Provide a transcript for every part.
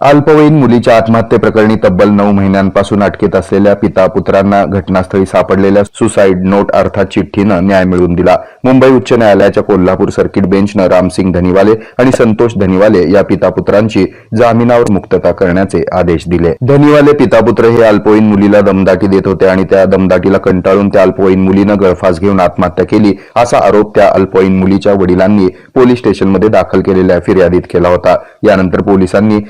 अल्पवयीन मुलीच्या आत्महत्येप्रकरणी तब्बल नऊ महिन्यांपासून अटकेत असलेल्या पिता पुत्रांना घटनास्थळी सापडलेल्या सुसाईड नोट अर्थात चिठ्ठीनं न्याय मिळवून दिला. मुंबई उच्च न्यायालयाच्या कोल्हापूर सर्किट बेंचनं रामसिंग धनीवाले आणि संतोष धनीवाले या पिता पुत्रांची जामिनावर मुक्तता करण्याचे आदेश दिले. धनीवाले पिता पुत्र हे अल्पवयीन मुलीला दमदाटी देत होते आणि त्या दमदाटीला कंटाळून त्या अल्पवयीन मुलीनं गळफास घेऊन आत्महत्या केली असा आरोप त्या अल्पवयीन मुलीच्या वडिलांनी पोलीस स्टेशनमध्ये दाखल केलेल्या फिर्यादीत केला होता. यानंतर पोलिसांनी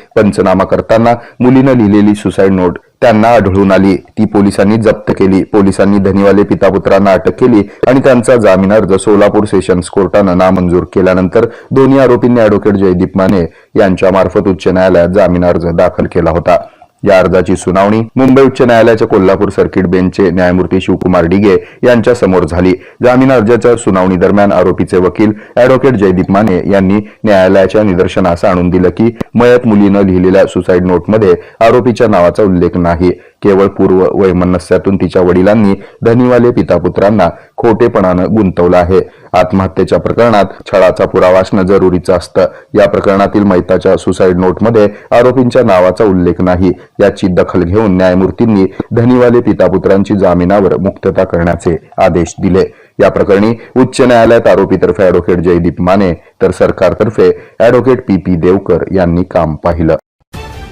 पंचनामा करताना मुलीनं लिहिलेली सुसाईड नोट त्यांना आढळून आली. ती पोलिसांनी जप्त केली. पोलिसांनी धनीवाले पिता पुत्रांना अटक केली आणि त्यांचा जामीन अर्ज सोलापूर सेशन्स कोर्टानं नामंजूर केल्यानंतर दोन्ही आरोपींनी अॅडव्होकेट जयदीप माने यांच्या मार्फत उच्च न्यायालयात जामीन अर्ज दाखल केला होता. या अर्जाची सुनावणी मुंबई उच्च न्यायालयाच्या कोल्हापूर सर्किट बेंचचे न्यायमूर्ती शिवकुमार डिगे यांच्या समोर झाली. जामीन अर्जाच्या सुनावणी दरम्यान आरोपीचे वकील अॅडव्होकेट जयदीप माने यांनी न्यायालयाच्या निदर्शनास आणून दिलं की मयत मुलीनं लिहिलेल्या सुसाईड नोटमध्ये आरोपीच्या नावाचा उल्लेख नाही. केवळ पूर्व वैमनस्यातून तिच्या वडिलांनी धनीवाले पितापुत्रांना खोटेपणानं गुंतवलं आहे. आत्महत्येच्या प्रकरणात छळाचा पुरावा असणं जरुरीचं असतं. या प्रकरणातील मैताच्या सुसाईड नोटमध्ये आरोपींच्या नावाचा उल्लेख नाही. याची दखल घेऊन न्यायमूर्तींनी धनीवाले पितापुत्रांची जामिनावर मुक्तता करण्याचे आदेश दिले. या प्रकरणी उच्च न्यायालयात आरोपीतर्फे अॅडव्होकेट जयदीप माने तर सरकारतर्फे अॅडव्होकेट पी पी देवकर यांनी काम पाहिलं.